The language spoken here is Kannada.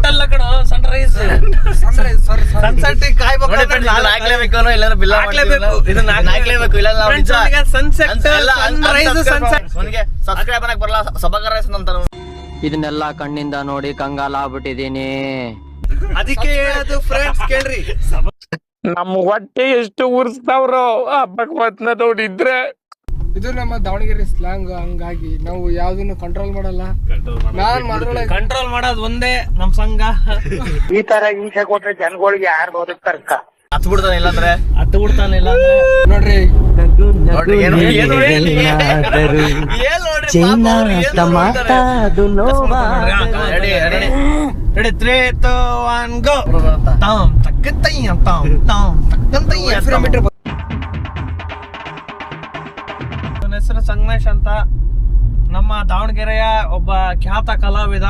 ಸನ್ಸೆಟ್ ಅಲ್ಲ ಕಣ ಸನ್ರೈಸ್ ಸನ್ರೈಸ್ ಸಾರಿ ಸನ್ಸೆಟ್ ಕಾಯ್ಬೇಕು ನಾನು ಹಾಕ್ಲೇಬೇಕು ಇಲ್ಲಾಂದ್ರೆ ಬಿಲ್ಲ ಹಾಕ್ಲೇಬೇಕು. ಇದನ್ನ ಹಾಕ್ಲೇಬೇಕು ಇಲ್ಲ ನಾವು ಅವ್ನಿಗೆ sunset, sunrise, sunset. ಅವನಿಗೆ ಸಬ್ಸ್ಕ್ರೈಬ್ ಅನ್ನಕ್ ಬರಲ್ಲ. ಸಬಕರ ಅಂತ ಇದನ್ನೆಲ್ಲ ಕಣ್ಣಿಂದ ನೋಡಿ ಕಂಗಾಲ ಆಗ್ಬಿಟ್ಟಿದೀನಿ ಅದಕ್ಕೆ ಹೇಳೋದು ಫ್ರೆಂಡ್ಸ್ ಕೇಳ್ರಿ. ನಮ್ ಹೊಟ್ಟೆ ಎಷ್ಟು ಉರ್ಸ್ತಾವ್ರೋ ಹಬ್ಬಕ್ ಮತ್ನ ನೋಡಿದ್ರೆ. ಇದು ನಮ್ಮ ದಾವಣಗೆರೆ ಸ್ಲಾಂಗ್ ಹಂಗಾಗಿ ನಾವು ಯಾವ್ದನ್ನು ಕಂಟ್ರೋಲ್ ಮಾಡಲ್ಲ ನಾನ್ ಮೊದಲ ಕಂಟ್ರೋಲ್ ಮಾಡೋದ್ ಒಂದೇ ನಮ್ ಸಂಘ ಈ ತರ ಹಿಂಸೆ ಕೊಟ್ರೆ ಜನಗಳಿಗೆ ಯಾರು ಬದುಕ್ತಾರಕ್ಕ ಹತ್ ಬಿಡ್ತಾನೆ ಇಲ್ಲಾಂದ್ರೆ ಹತ್ತು ಬಿಡ್ತಾನೆ ಇಲ್ಲ ಅಂದ್ರೆ ನೋಡ್ರಿ ನೋಡ್ರಿ ಏನು ಏನು. Ready ready ready three two one go ತಾಮ್ ತಕ್ಕಂತಯ್ಯ ತಾಮ್ ತಾಮ್ ತಕ್ಕಂತಯ್ಯ ಕಿಲೋಮೀಟರ್ ಹೆಸರು ಸಂಗಮೇಶ್ ಅಂತ. ನಮ್ಮ ದಾವಣಗೆರೆಯ ಒಬ್ಬ ಖ್ಯಾತ ಕಲಾವಿದ.